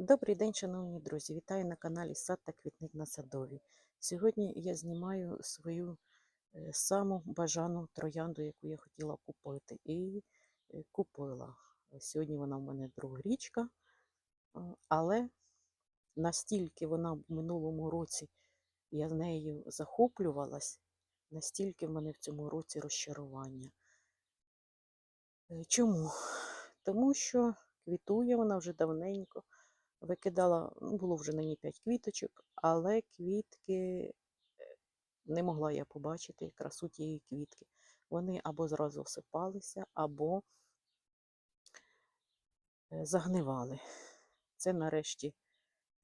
Добрий день, шановні друзі! Вітаю на каналі Сад та Квітник на Садові. Сьогодні я знімаю свою е, саму бажану троянду, яку я хотіла купити. І е, купила. Сьогодні вона в мене другорічка, але настільки вона в минулому році я нею захоплювалась, настільки в мене в цьому році розчарування. Е, Чому? Тому що квітує вона вже давненько. Викидала, ну, було вже на ній 5 квіточок, але квітки е, не могла я побачити красу тієї квітки. Вони або зразу осипалися, або е, загнивали. Це нарешті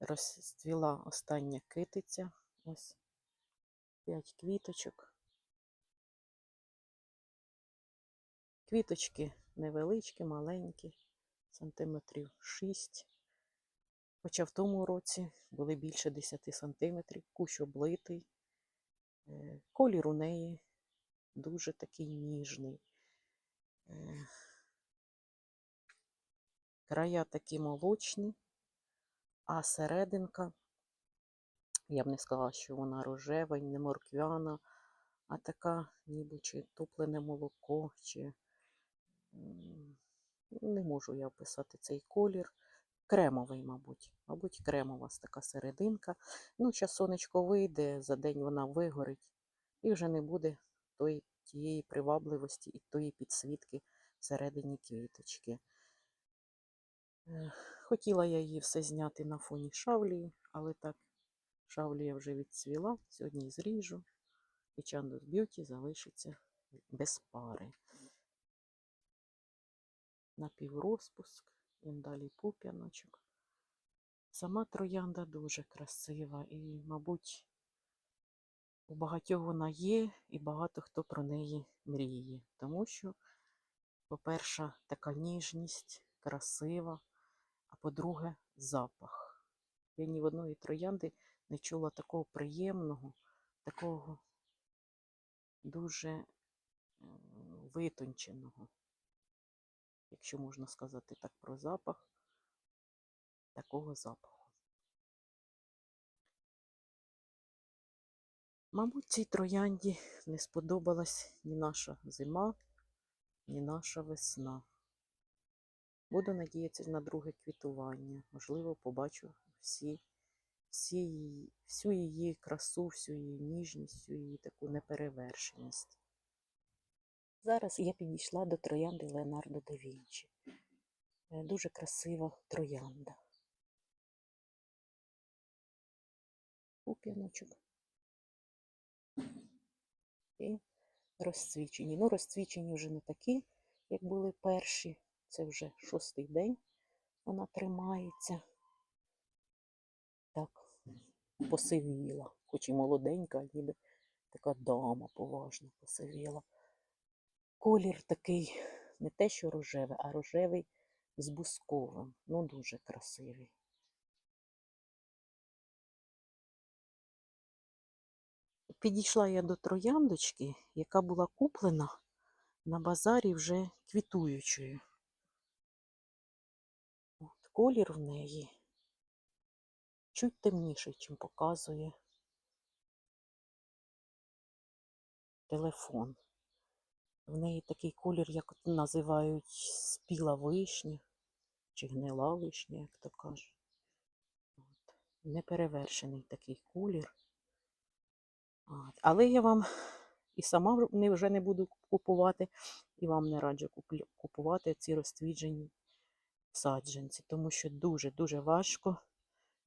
розцвіла остання китиця. Ось 5 квіточок. Квіточки невеличкі, маленькі, сантиметрів 6. Хоча в тому році були більше 10 сантиметрів, кущ облитий, е, колір у неї дуже такий ніжний. Е, Края такі молочні, а серединка, я б не сказала, що вона рожева, не морквяна, а така, ніби чи топлене молоко, чи не можу я описати цей колір. Кремовий, мабуть. Мабуть, кремова така серединка. Ну, зараз сонечко вийде, за день вона вигорить, і вже не буде той, тієї привабливості і тої підсвітки всередині квіточки. Хотіла я її все зняти на фоні шавлії, але так, шавлія вже відцвіла, сьогодні зріжу, і Чандус Б'юті залишиться без пари. Напіврозпуск, він далі пуп'яночок. Сама троянда дуже красива і, мабуть, у багатьох вона є, і багато хто про неї мріє. Тому що, по-перше, така ніжність, красива, а по-друге, запах. Я ні в одної троянди не чула такого приємного, такого дуже витонченого, якщо можна сказати так про запах, такого запаху. Мабуть, цій троянді не сподобалась ні наша зима, ні наша весна. Буду надіятися на друге квітування. Можливо, побачу всі, всі всю її красу, всю її ніжність, всю її таку неперевершеність. Зараз я підійшла до троянди Леонардо да Вінчі. Е, Дуже красива троянда. Пуп'яночок. І розцвічені. Ну, розцвічені вже не такі, як були перші. Це вже шостий день вона тримається. Так, посивіла, хоч і молоденька, ніби така дама поважна посивіла. Колір такий не те, що рожевий, а рожевий з бусковим. Ну, дуже красивий. Підійшла я до трояндочки, яка була куплена на базарі вже квітуючою. От, колір в неї чуть темніший, чим показує телефон. В неї такий колір, як називають спіла вишня чи гнила вишня, як то кажуть. Неперевершений такий колір. От. Але я вам і сама вже не буду купувати, і вам не раджу купувати ці розцвіджені саджанці, тому що дуже-дуже важко.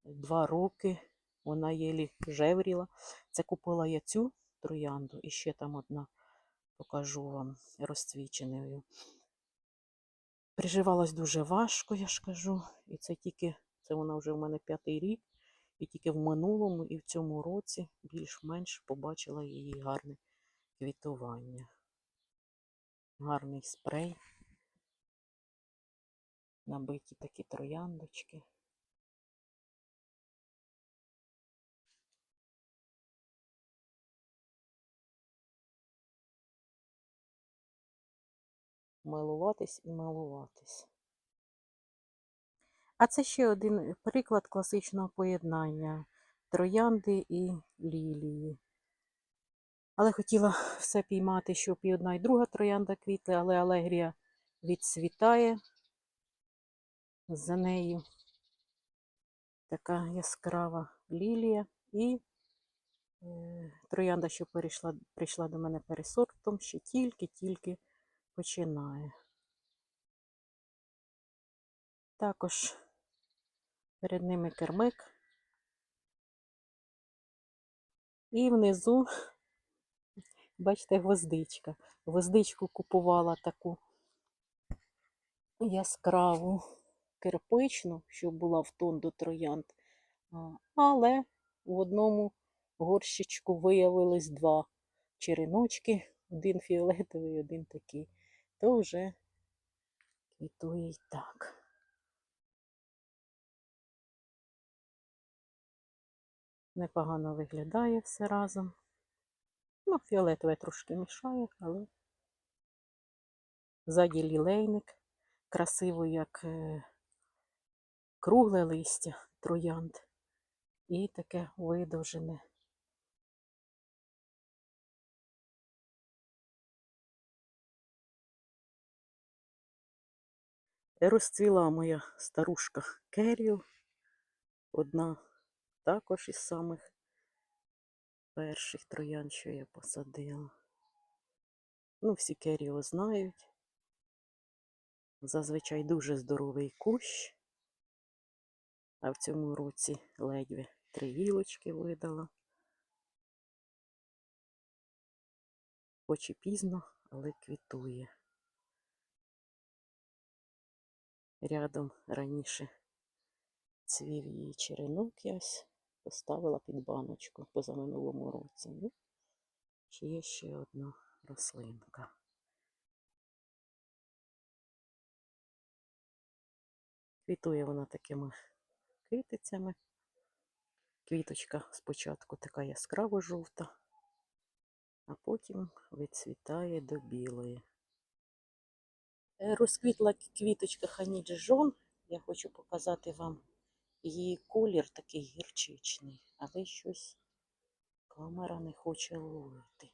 Два роки вона єлі жевріла. Це купила я цю троянду, і ще там одна покажу вам розцвіченою. Приживалась дуже важко, я ж кажу. І це тільки, це вона вже в мене п'ятий рік. І тільки в минулому і в цьому році більш-менш побачила її гарне квітування. Гарний спрей. Набиті такі трояндочки. Милуватись і милуватись. А це ще один приклад класичного поєднання троянди і лілії. Але хотіла все піймати, щоб і одна, і друга троянда квітли, але алегрія відцвітає за нею. Така яскрава лілія. І е, троянда, що перейшла, прийшла до мене пересортом, ще тільки-тільки починає. Також перед ними кермик. І внизу, бачите, гвоздичка. Гвоздичку купувала таку яскраву кирпичну, щоб була в тон до троянд. Але в одному горщичку виявилось два череночки, один фіолетовий, один такий. То вже квітує й так. Непогано виглядає все разом. Ну, фіолетове трошки мішає, але ззаді лілейник. Красиво, як е, кругле листя троянд. І таке видовжене. Розцвіла моя старушка Керіо. Одна також із самих перших троян, що я посадила. Ну, всі Керіо знають. Зазвичай дуже здоровий кущ. А в цьому році ледве три гілочки видала. Хоч і пізно, але квітує. Рядом раніше цвів її черенок ясь, поставила під баночку позаминулому році. Ну, є ще одна рослинка. Квітує вона такими китицями. Квіточка спочатку така яскраво жовта, а потім відцвітає до білої. Е, Розквітла квіточка ханіджон. Я хочу показати вам її колір такий гірчичний, але щось камера не хоче ловити.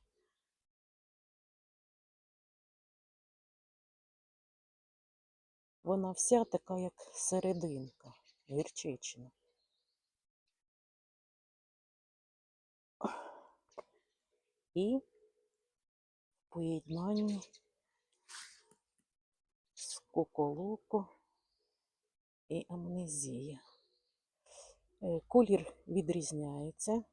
Вона вся така, як серединка, гірчична. І в поєднанні коколоко і амнезія. Е, Колір відрізняється.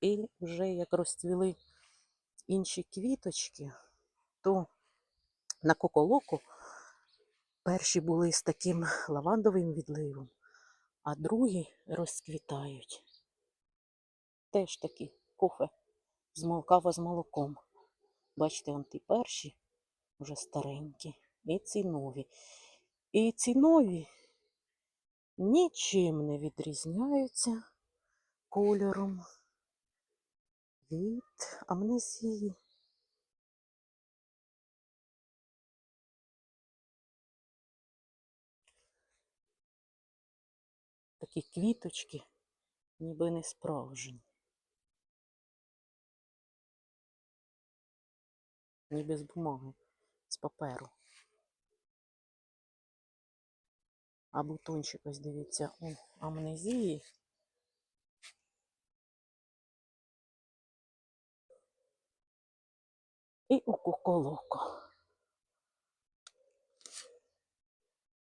І вже як розцвіли інші квіточки, то на коколоку перші були з таким лавандовим відливом, а другі розквітають. Теж такі кофе з мол- кава з молоком. Бачите, он ті перші вже старенькі, і ці нові. І ці нові нічим не відрізняються кольором від амнезії. Такі квіточки, ніби не справжні. Ніби з бумаги, з паперу. А бутончик, ось дивіться, у амнезії. І у куколоко.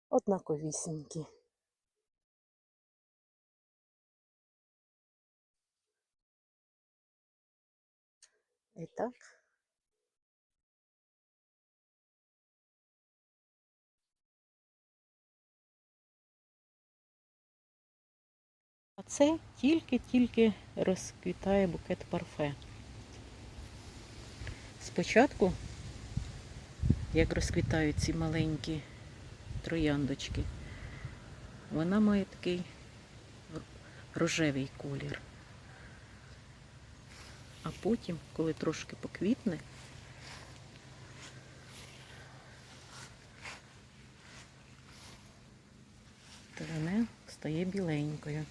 Однаковісінькі. І так. Це тільки-тільки розквітає букет парфе. Спочатку, як розквітають ці маленькі трояндочки, вона має такий рожевий колір. А потім, коли трошки поквітне, то вона стає біленькою.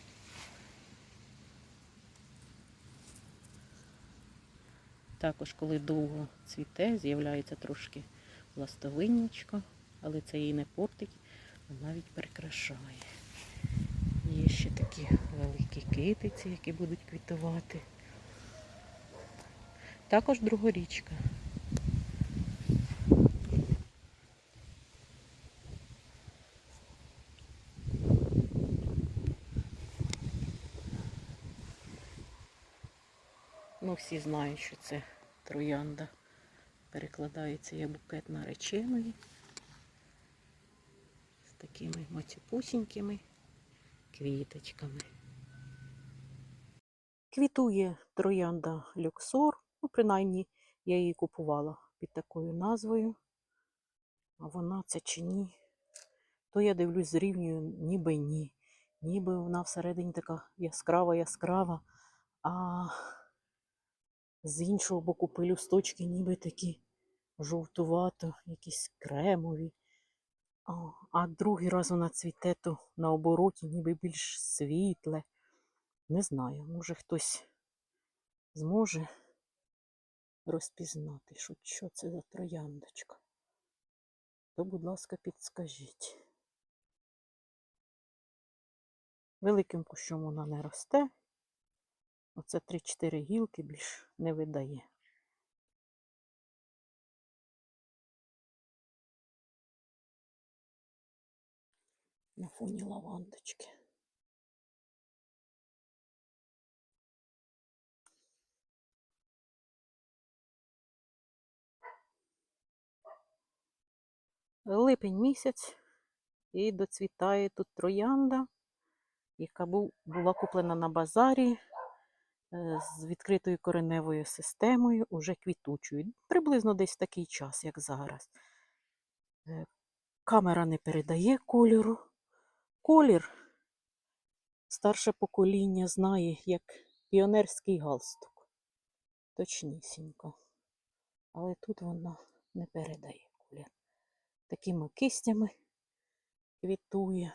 Також, коли довго цвіте, з'являється трошки ластовиннячко, але це її не портить, а навіть прикрашає. Є ще такі великі китиці, які будуть квітувати. Також другорічка. Ну, всі знають, що це троянда. Перекладається як букет нареченої. З такими моцюпусінькими квіточками. Квітує троянда люксор. Ну, принаймні, я її купувала під такою назвою. А вона це чи ні? То я дивлюсь зрівнюю, ніби ні. Ніби вона всередині така яскрава, яскрава. А з іншого боку пелюсточки ніби такі жовтувато, якісь кремові. А, другий раз вона цвіте то на обороті, ніби більш світле. Не знаю, може хтось зможе розпізнати, що, що це за трояндочка. То, будь ласка, підскажіть. Великим кущом вона не росте. Оце 3-4 гілки більш не видає. На фоні лавандочки. Липень місяць і доцвітає тут троянда, яка бу- була куплена на базарі з відкритою кореневою системою, уже квітучою. Приблизно десь такий час, як зараз. Е, Камера не передає кольору. Колір старше покоління знає як піонерський галстук. Точнісінько. Але тут вона не передає колір. Такими кистями квітує.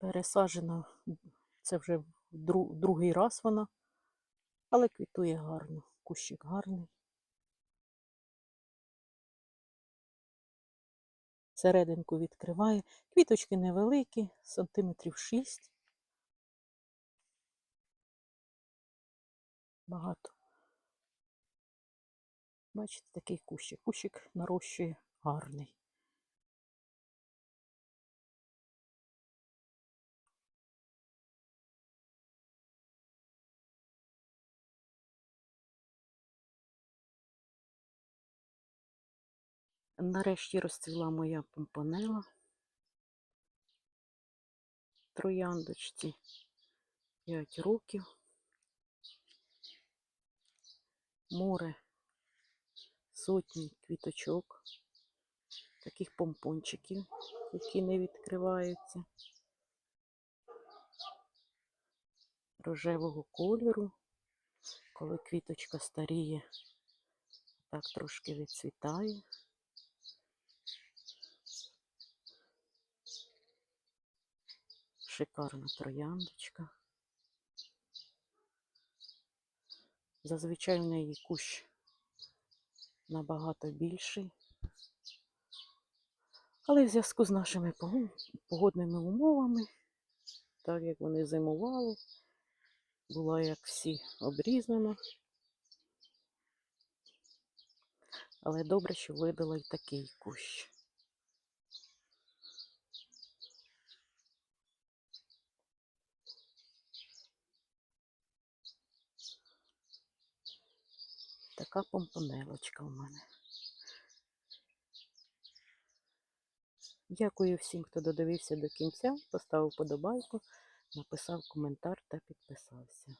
Пересаджена, це вже другий раз вона, але квітує гарно. Кущик гарний. Серединку відкриває. Квіточки невеликі, сантиметрів 6. Багато. Бачите, такий кущик. Кущик нарощує гарний. Нарешті розцвіла моя помпонела. Трояндочці 5 років. Море сотні квіточок, таких помпончиків, які не відкриваються. Рожевого кольору, коли квіточка старіє, так трошки відцвітає. Шикарна трояндочка. Зазвичай в неї кущ набагато більший. Але в зв'язку з нашими погодними умовами, так як вони зимували, була як всі обрізана. Але добре, що видала й такий кущ. Така помпонелочка у мене. Дякую всім, хто додивився до кінця, поставив подобайку, написав коментар та підписався.